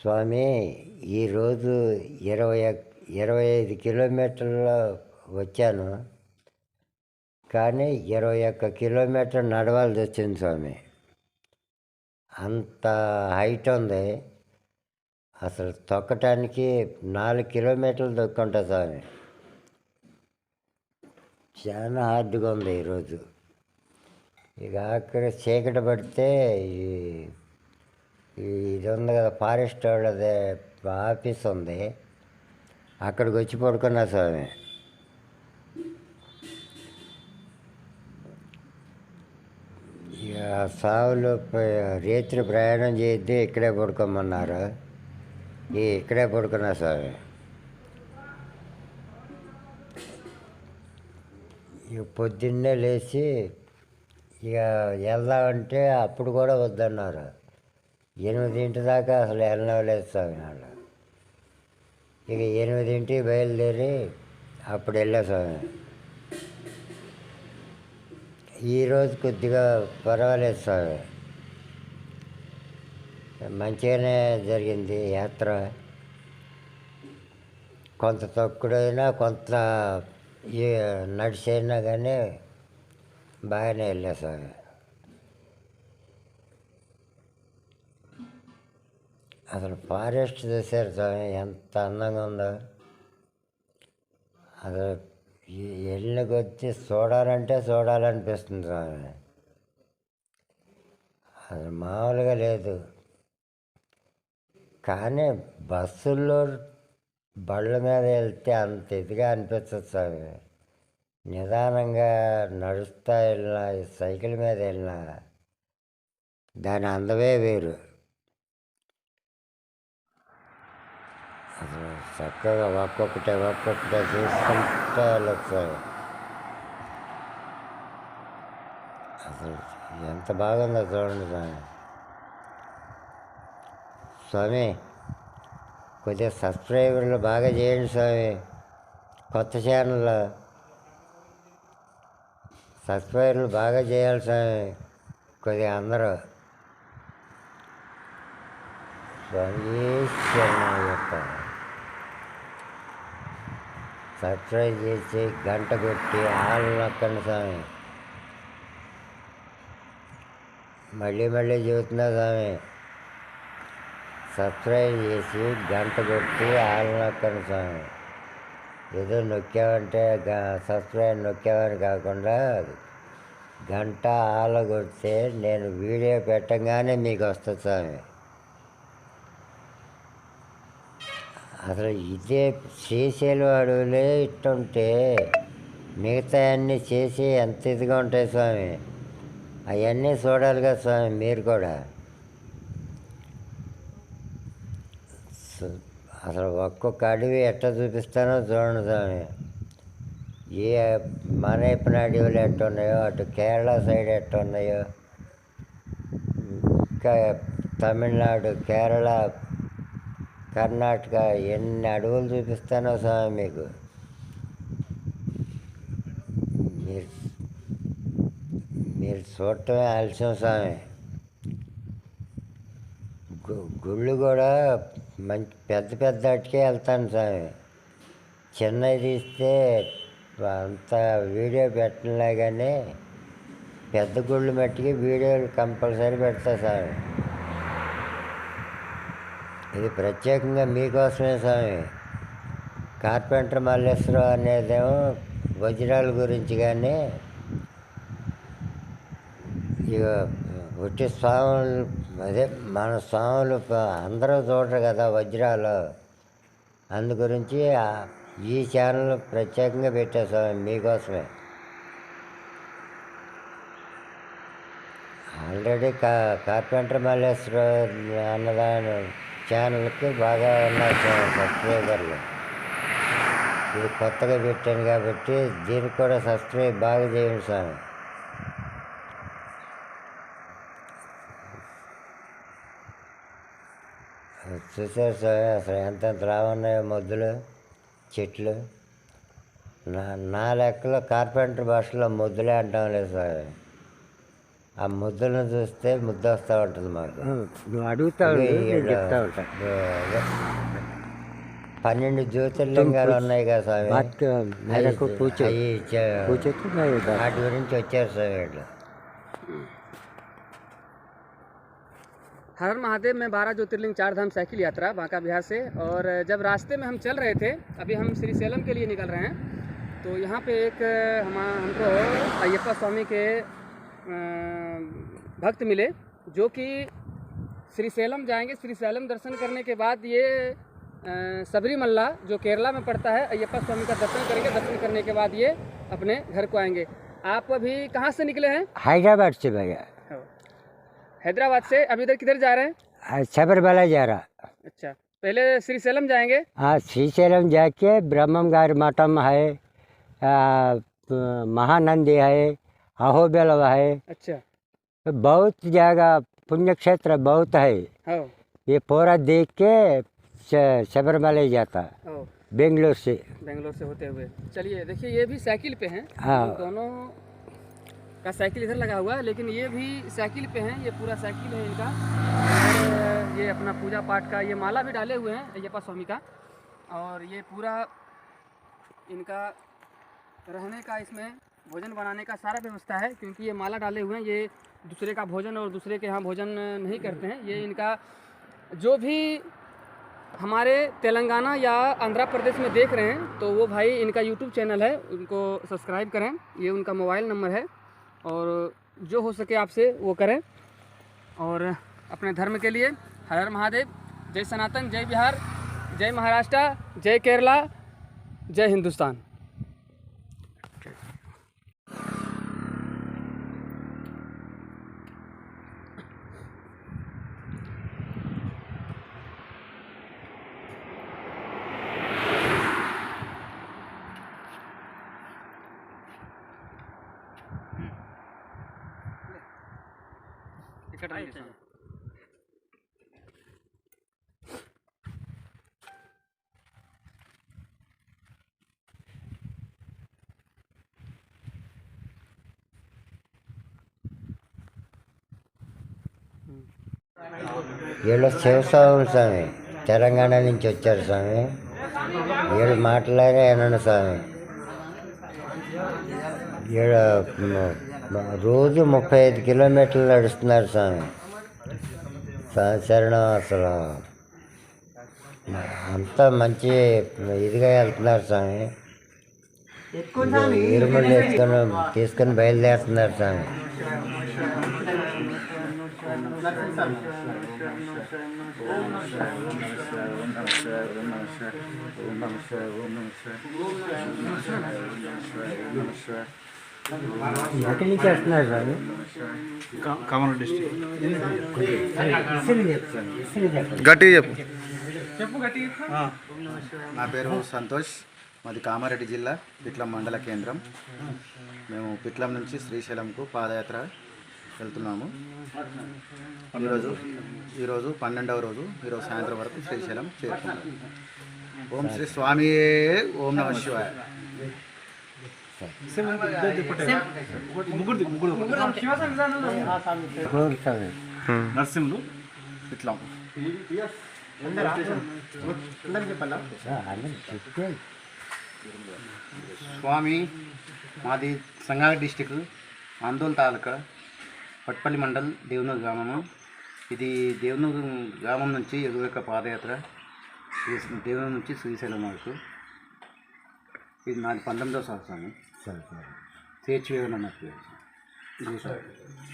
స్వామి ఈరోజు ఇరవై ఇరవై ఐదు కిలోమీటర్లు వచ్చాను. కానీ ఇరవై ఒక్క కిలోమీటర్ నడవాల్సి వచ్చింది స్వామి. అంత హైట్ ఉంది. అసలు తొక్కటానికి నాలుగు కిలోమీటర్లు తొక్కుంటా స్వామి. చాలా హార్డ్గా ఉంది ఈరోజు ఇక అక్కడ చీకటి పడితే ఈ- ఇది ఉంది కదా ఫారెస్ట్ వాళ్ళది ఆఫీస్ ఉంది. అక్కడికి వచ్చి పడుకున్నా స్వామి. ఇక సావులు రేత్రి ప్రయాణం చేయొద్దు ఇక్కడే పడుకోమన్నారు. ఈ ఇక్కడే పడుకున్నా స్వామి. ఇక పొద్దున్నే లేచి ఇక వెళ్దామంటే అప్పుడు కూడా వద్దన్నారు. ఎనిమిదింటి దాకా అసలు ఎన్నవలేదు స్వామి వాళ్ళు ఇక ఎనిమిదింటి బయలుదేరి అప్పుడు వెళ్ళా స్వామి. ఈరోజు కొద్దిగా పర్వాలేదు స్వామి. మంచిగానే జరిగింది యాత్ర. కొంత తొక్కుడైనా కొంత ఈ నడిచైనా కానీ బాగానే వెళ్ళా స్వామి. అసలు ఫారెస్ట్ చూసారు స్వామి ఎంత అందంగా ఉందో. అసలు ఎళ్ళకి వచ్చి చూడాలంటే చూడాలనిపిస్తుంది స్వామి. అసలు మామూలుగా లేదు. కానీ బస్సుల్లో బళ్ళ మీద వెళ్తే అంత ఇదిగా అనిపించదు స్వామి. నిదానంగా నడుస్తా వెళ్ళినా సైకిల్ మీద వెళ్ళినా దాని అందమే వేరు. అసలు చక్కగా ఒక్కొక్కటే ఒక్కొక్కటే చూసుకుంటా వెళ్ళొచ్చు అసలు ఎంత బాగుందో చూడండి స్వామి. స్వామి కొద్దిగా సబ్స్క్రైబర్లు బాగా చేయండి స్వామి. కొత్త ఛానల్ సబ్స్క్రైబర్లు బాగా చేయాలి స్వామి. కొద్దిగా అందరూ. స్వామి సబ్స్క్రైబ్ చేసి గంట కొట్టి ఆళ్ళు నొక్కండి స్వామి మళ్ళీ మళ్ళీ చెబుతున్నా స్వామి సబ్స్క్రైబ్ చేసి గంట కొట్టి ఆళ్ళు నొక్కండి స్వామి ఏదో నొక్కామంటే గ- సబ్స్క్రైబ్ నొక్కామని కాకుండా గంట ఆల కొడితే నేను వీడియో పెట్టగానే మీకు వస్తుంది స్వామి అసలు ఇదే చేసేలు అడవులే ఇట్టుంటే మిగతా అన్నీ చేసి ఎంత ఇదిగా ఉంటాయి స్వామి? అవన్నీ చూడాలి కదా స్వామి మీరు కూడా. అసలు ఒక్కొక్క అడవి ఎట్లా చూపిస్తానో చూడండి స్వామి. ఏ మనైపున అడవులు ఎట్టున్నాయో అటు కేరళ సైడ్ ఎట్టున్నాయో ఇంకా తమిళనాడు కేరళ కర్ణాటక ఎన్ని అడవులు చూపిస్తానో స్వామి మీకు. మీరు మీరు చూడటమే ఆలస్యం స్వామి. గు- గుళ్ళు కూడా మంచి పెద్ద పెద్ద అటుకే వెళ్తాను స్వామి. చిన్నవి తీస్తే అంత వీడియో పెట్టలే కానీ పెద్ద గుళ్ళు మట్టికి వీడియోలు కంపల్సరీ పెడతా స్వామి. ఇది ప్రత్యేకంగా మీకోసమే స్వామి. కార్పెంటర్ మల్లేశ్వరం అనేదేమో వజ్రాల గురించి కానీ ఇక పుట్టి స్వాములు అదే మన స్వాములు అందరూ చూడరు కదా వజ్రాలు. అందు గురించి ఈ ఛానల్ ప్రత్యేకంగా పెట్టా స్వామి మీకోసమే. ఆల్రెడీ కా కార్పెంటర్ మల్లేశ్వర అన్నదాని ఛానల్కి బాగా ఉన్నాయి సబ్స్క్రైబర్లు. ఇది కొత్తగా పెట్టాను కాబట్టి దీనికి కూడా సబ్స్క్రైబ్ బాగా చేయండి స్వామి చూసారు స్వామి అసలు ఎంతెంత రావున్నాయో మొద్దులు చెట్లు. నా నా లెక్కలో కార్పెంటర్ భాషలో మొద్దులే అంటాం లేదు స్వామి ఆ ముద్దను చూస్తే ముద్ద వస్తూ ఉంటుంది మాకు నువ్వు అడుగుతా ఉండు, ఇక నేను ఈడ చెప్తా ఉంటా అదే. పన్నెండు జ్యోతిర్లింగాలు ఉన్నాయి కదా స్వామి బాత్ मेरे को पूछो అవి చే- पूछो तो मैं बता వాటి గురించి వచ్చారు స్వామి వీళ్ళు हर हर महादेव में बारह ज्योतिर्लिंग चार धाम साइकिल यात्रा बांका बिहार से और जब रास्ते में हम चल रहे थे अभी हम श्री सेलम के लिए निकल रहे हैं तो यहाँ पे एक हम हमको अयप्पा स्वामी के अ, भक्त मिले जो कि श्री सेलम जाएँगे। श्री सेलम दर्शन करने के बाद ये सबरीमल्ला जो केरला में पड़ता है अयप्पा स्वामी का दर्शन करेंगे। दर्शन करने के बाद ये अपने घर को आएँगे। आप अभी कहाँ से निकले हैं? हैदराबाद से भैया। हैदराबाद से। अभी इधर किधर जा रहे हैं? सबरमला जा रहा। अच्छा। पहले श्री सेलम जाएँगे? हाँ श्रीशैलम जाके ब्रह्मम गार मठम है महानंदी है अहोबल है। अच्छा। बहुत जगह पुण्य क्षेत्र बहुत है। ये पूरा देख के सबरमला जाता। हो। बेंगलोर से। बेंगलोर से होते हुए। चलिए देखिए ये भी साइकिल पे हैं। हाँ। दोनों का साइकिल इधर लगा हुआ है लेकिन ये भी साइकिल पे हैं। ये पूरा साइकिल है इनका। और ये अपना पूजा पाठ का ये माला भी डाले हुए हैं अयप्पा स्वामी का। और ये पूरा इनका रहने का इसमें भोजन बनाने का सारा व्यवस्था है क्योंकि ये माला डाले हुए हैं। ये दूसरे का भोजन और दूसरे के यहाँ भोजन नहीं करते हैं। ये इनका जो भी हमारे तेलंगाना या आंध्र प्रदेश में देख रहे हैं तो वो भाई इनका यूट्यूब चैनल है, उनको सब्सक्राइब करें। ये उनका मोबाइल नंबर है और जो हो सके आपसे वो करें। और अपने धर्म के लिए हर हर महादेव, जय सनातन, जय बिहार, जय महाराष्ट्र, जय केरला, जय हिंदुस्तान। వీళ్ళు శివస్వామి స్వామి. తెలంగాణ నుంచి వచ్చారు స్వామి. వీళ్ళు మాట్లాడే అనండి స్వామి. రోజు ముప్పై ఐదు కిలోమీటర్లు నడుస్తున్నారు స్వామి. శరణం అసలు అంతా మంచి ఇదిగా వెళ్తున్నారు స్వామి. ఇరుములు వేసుకొని తీసుకొని బయలుదేరుతున్నారు స్వామి. ఎక్కడి నుంచి వస్తున్నారు కామన్ డిస్ట్రిక్ట్ గట్టిగా చెప్పు. నా పేరు సంతోష్. మాది కామారెడ్డి జిల్లా పిట్లం మండల కేంద్రం. మేము పిట్లం నుంచి శ్రీశైలంకు పాదయాత్ర వెళ్తున్నాము ఈరోజు ఈరోజు పన్నెండవ రోజు ఈరోజు సాయంత్రం వరకు శ్రీశైలం చేరుకున్నాం ఓం శ్రీ స్వామి ఓం నమ శివాయ. నరసింహులు చెప్తే స్వామి మాది సంగారెడ్డి డిస్టిక్ ఆందోళన తాలూకా పట్పల్లి మండల్ దేవనూరు గ్రామము. ఇది దేవనూరు గ్రామం నుంచి ఎగువక పాదయాత్ర దేవనూరు నుంచి శ్రీశైలం వరకు. ఇది నాది పంతొమ్మిదో సంవత్సరం నాకు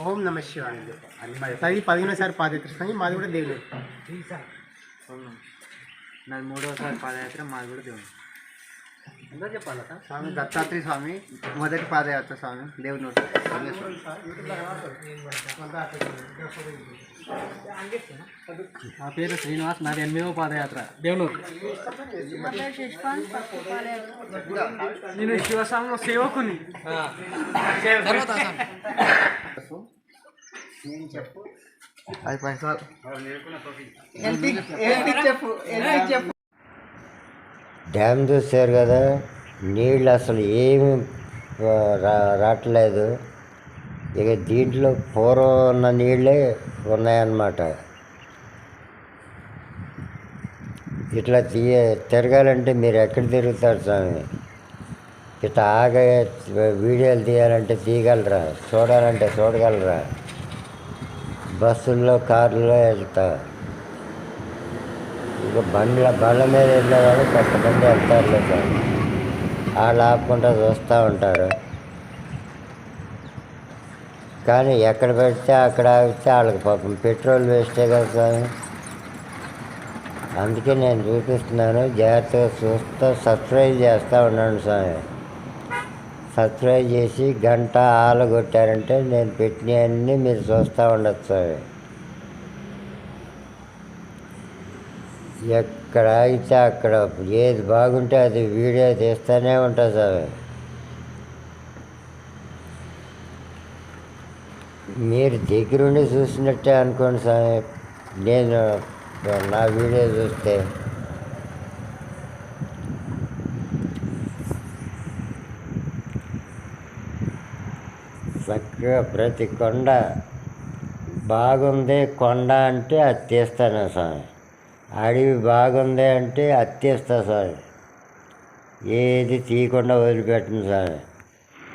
ఓం నమ శివాయ. అది పదిహేనోసారి పాదయాత్ర మాది కూడా దేవుడు. నాది మూడోసారి పాదయాత్ర మాది కూడా దేవుడు. స్వామి దత్తాత్రేయ స్వామి మొదటి పాదయాత్ర స్వామి దేవుని మా పేరు శ్రీనివాస్ నాది ఎనిమిదవ పాదయాత్ర. దేవునూరు. నేను శివస్వామి సేవకుని. అయిపోయింది సార్. డ్యామ్ చూశారు కదా నీళ్ళు అసలు ఏమి రా రావట్లేదు. ఇక దీంట్లో పూర్వం ఉన్న నీళ్ళే ఉన్నాయన్నమాట. ఇట్లా తీయ తిరగాలంటే మీరు ఎక్కడ తిరుగుతారు స్వామి? ఇట్లా ఆగే వీడియోలు తీయాలంటే తీయగలరా? చూడాలంటే చూడగలరా? బస్సుల్లో కార్లో వెళ్తా. ఇక బండ్ల బండ్ల మీద వెళ్ళేవాళ్ళు కొంతమంది వెళ్తారులే సార్. వాళ్ళు ఆపుకుంటా చూస్తూ ఉంటారు. కానీ ఎక్కడ పెడితే అక్కడ ఆగితే వాళ్ళకి పాపం పెట్రోల్ వేస్టే కదా సార్. అందుకే నేను చూపిస్తున్నాను జాగ్రత్తగా చూస్తూ సబ్స్క్రైబ్ చేస్తూ ఉన్నాను స్వామి సబ్స్క్రైబ్ చేసి గంట ఆలు కొట్టారంటే నేను పెట్టినవన్నీ మీరు చూస్తూ ఉండొచ్చు స్వామి ఎక్కడ ఆగితే అక్కడ ఏది బాగుంటే అది వీడియో తీస్తూనే ఉంటా స్వామి మీరు దగ్గరుండి చూసినట్టే అనుకోండి స్వామి నేను నా వీడియో చూస్తే. చక్కగా ప్రతి కొండ బాగుంది కొండ అంటే అది తీస్తాను స్వామి అడవి బాగుంది అంటే అత్తేస్తా సార్. ఏది తీయకుండా వదిలిపెట్టను సార్.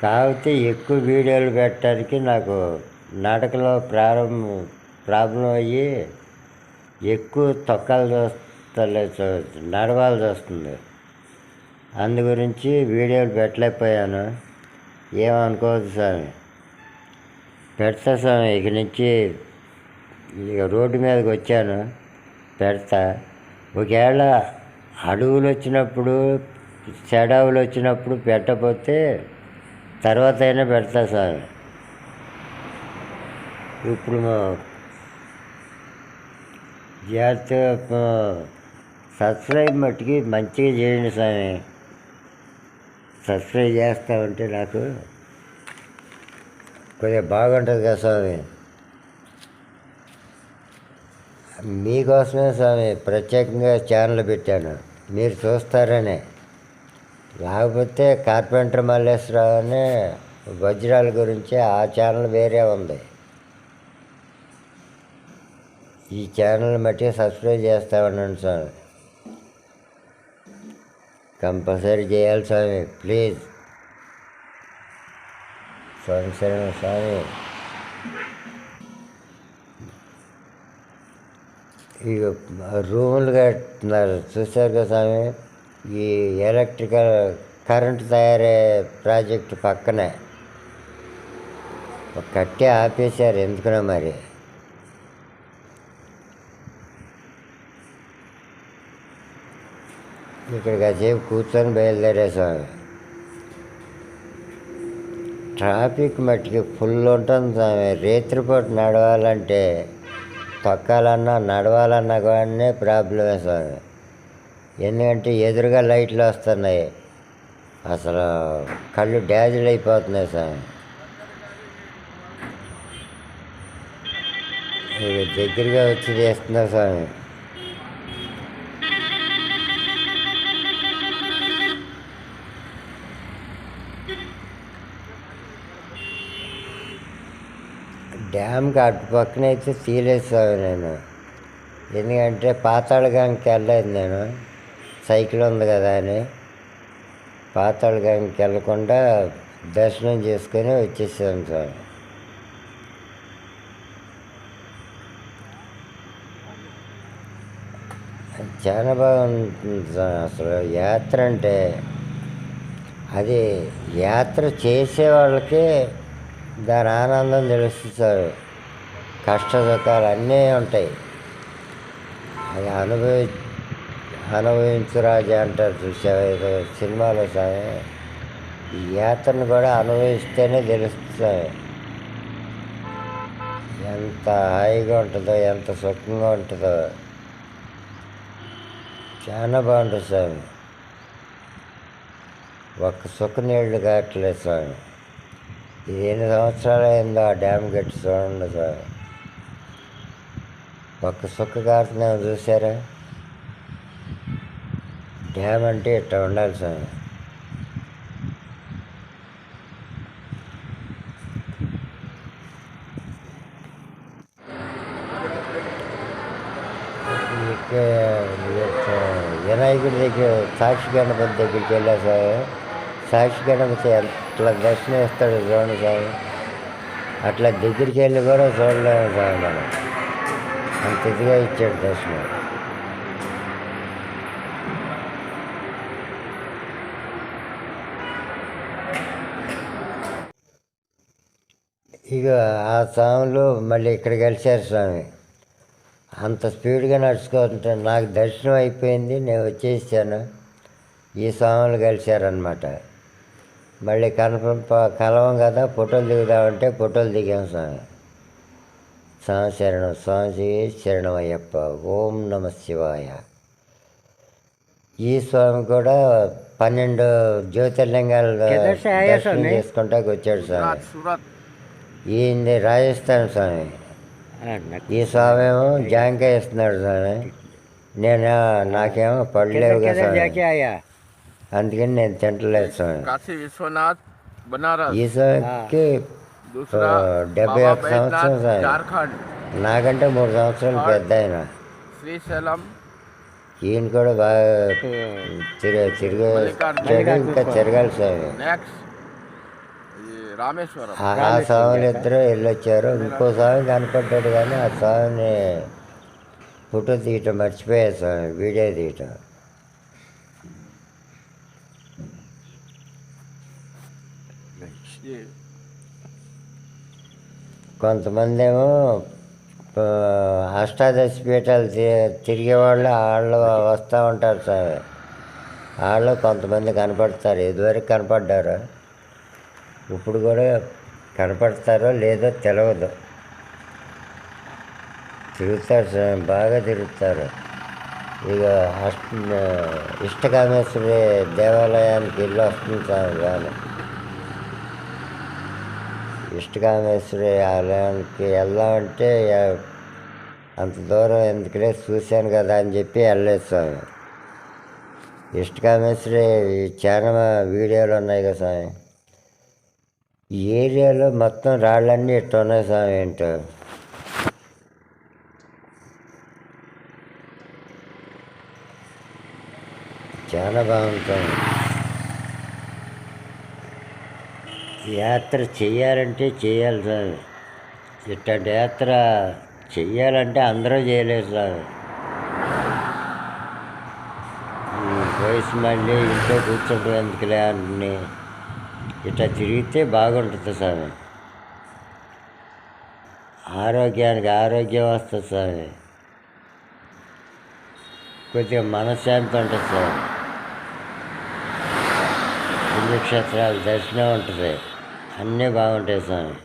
కాకపోతే ఎక్కువ వీడియోలు పెట్టడానికి నాకు నడకలో ప్రారంభం ప్రాబ్లం అయ్యి ఎక్కువ తొక్కలు చూస్తలేదు నడవాల్సి వస్తుంది. అందు గురించి వీడియోలు పెట్టలేకపోయాను. ఏమనుకోవద్దు స్వామి పెడతా స్వామి ఇక నుంచి. ఇక రోడ్డు మీదకి వచ్చాను. పెడతా. ఒకవేళ అడవులు వచ్చినప్పుడు చెడవులు వచ్చినప్పుడు పెట్టకపోతే తర్వాత అయినా పెడతా స్వామి ఇప్పుడు మా- జాగ్రత్తగా సబ్స్క్రైబ్ మట్టుకి మంచిగా చేయండి స్వామి. సబ్స్క్రైబ్ చేస్తామంటే నాకు కొద్దిగా బాగుంటుంది కదా స్వామి. మీకోసమే స్వామి ప్రత్యేకంగా ఛానల్ పెట్టాను. మీరు చూస్తారనే. లేకపోతే కార్పెంటర్ మల్లేశ్వరరావు అనే వజ్రాల గురించి ఆ ఛానల్ వేరే ఉంది. ఈ ఛానల్ మట్టి సబ్స్క్రైబ్ చేస్తా ఉన్నాను స్వామి. కంపల్సరీ చేయాలి స్వామి ప్లీజ్. స్వామి స్వామి. ఇక రూములు కట్టున్నారు చూశారు కదా స్వామి? ఈ ఎలక్ట్రికల్ కరెంట్ తయారయ్యే ప్రాజెక్ట్ పక్కనే. కట్టే ఆపేశారు ఎందుకునో మరి. ఇక్కడ కాసేపు కూర్చొని బయలుదేరే స్వామి. ట్రాఫిక్ మట్టికి ఫుల్ ఉంటుంది స్వామి. రేత్రిపూట నడవాలంటే పక్కాలన్నా నడవాలన్నా కానీ ప్రాబ్లమే స్వామి ఎందుకంటే ఎదురుగా లైట్లు వస్తున్నాయి. అసలు కళ్ళు డ్యాజులు అయిపోతున్నాయి స్వామి దగ్గరగా వచ్చి చేస్తున్నా స్వామి డ్యామ్కి అటు పక్కన అయితే తీయలేదు నేను. ఎందుకంటే పాతాళగానికి వెళ్ళలేదు నేను. సైకిల్ ఉంది కదా అని. పాతాళగానికి వెళ్ళకుండా దర్శనం చేసుకొని వచ్చేసాను సార్. చాలా బాగుంటుంది సార్ అసలు యాత్ర అంటే. అది యాత్ర చేసే వాళ్ళకి దాని ఆనందం తెలుస్తుంది కష్ట సుఖాలు అన్నీ ఉంటాయి. అది అనుభవి అనుభవించురాజు అంటారు చూసావా సినిమాలో సార్ ఈ యాత్రను కూడా అనుభవిస్తేనే తెలుస్తుంది ఎంత హాయిగా ఉంటుందో ఎంత సుఖంగా ఉంటుందో. చాలా బాగుంటుంది స్వామి ఒక్క సుఖ నీళ్ళు కావట్లేదు స్వామి ఎన్ని సంవత్సరాలు అయిందో ఆ డ్యామ్ గట్టి చూడండి సార్. ఒక్క సుక్క కారుతున్నా చూసారా? డ్యామ్ అంటే ఇట్లా ఉండాలి సార్. వినాయకుడి దగ్గర సాక్షి గణపతి దగ్గరికి వెళ్ళా సార్. సాక్షి గణపతి అట్లా దర్శనం ఇస్తాడు చూడండి స్వామి అట్లా దగ్గరికి వెళ్ళి కూడా చూడలేము స్వామి మనం. అంత ఇదిగా ఇచ్చాడు దర్శనం. ఇక ఆ స్వాములు మళ్ళీ ఇక్కడ కలిశారు స్వామి. అంత స్పీడ్గా నడుచుకుంటే నాకు దర్శనం అయిపోయింది నేను వచ్చేసాను. ఈ స్వాములు కలిశారనమాట మళ్ళీ కనపం కలవం కదా ఫోటోలు దిగుదామంటే ఫోటోలు దిగాం స్వామి స్వామి స్వామి శరణం అయ్యప్ప ఓం నమ శివాయ. ఈ స్వామి కూడా పన్నెండు జ్యోతిర్లింగాలు దర్శనం చేసుకుంటాకి వచ్చాడు స్వామి ఈయన రాజస్థాన్ స్వామి. ఈ స్వామి ఏమో జాంకాయ ఇస్తున్నాడు స్వామి నేను నాకేమో పడలేవు కదా అందుకని నేను తింటలేదు కాశీ విశ్వనాథ్ బనారస్ డెబ్బై ఒక్క సంవత్సరం జార్ఖండ్. నాకంటే మూడు సంవత్సరాలు పెద్ద ఆయన. శ్రీశైలం. ఈయన కూడా బాగా తిరిగి ఇంకా తిరగాలి సార్ రామేశ్వరం. ఆ స్వామిని ఇద్దరు వెళ్ళొచ్చారు. ఇంకో స్వామి కనపడ్డాడు కానీ ఆ స్వామిని ఫోటో తీయటం మర్చిపోయాడు స్వామి వీడియో తీయటం. కొంతమంది ఏమో అష్టాదశ పీఠాలు తిరిగే వాళ్ళు వాళ్ళు వస్తూ ఉంటారు స్వామి వాళ్ళు కొంతమంది కనపడతారు. ఇదివరకు కనపడ్డారు. ఇప్పుడు కూడా కనపడతారో లేదో తెలియదు తిరుగుతారు స్వామి బాగా తిరుగుతారు. ఇక అష్ట ఇష్టకామేశ్వరి దేవాలయానికి వెళ్ళి వస్తుంది స్వామి కానీ ఇష్టకామేశ్వరి ఆలయానికి వెళ్దామంటే అంత దూరం ఎందుకులే చూశాను కదా అని చెప్పి వెళ్ళలేదు స్వామి. ఇష్టకామేశ్వరి చాలా వీడియోలు ఉన్నాయి కదా స్వామి. ఈ ఏరియాలో మొత్తం రాళ్ళన్నీ ఇట్లా ఉన్నాయి స్వామి ఏంటో. చాలా బాగుంటుంది యాత్ర చేయాలంటే చేయాలి స్వామి ఇట్లాంటి యాత్ర చెయ్యాలంటే అందరూ చేయలేరు సార్ వయసు మళ్ళీ ఇంట్లో కూర్చుంటుంది ఎందుకులే అని ఇట్లా తిరిగితే బాగుంటుంది స్వామి. ఆరోగ్యానికి ఆరోగ్యం వస్తుంది స్వామి. కొద్దిగా మనశ్శాంతి ఉంటుంది స్వామి. పుణ్యక్షేత్రాలు దర్శనం ఉంటుంది. అన్నీ బాగుంటాయి స్వామి.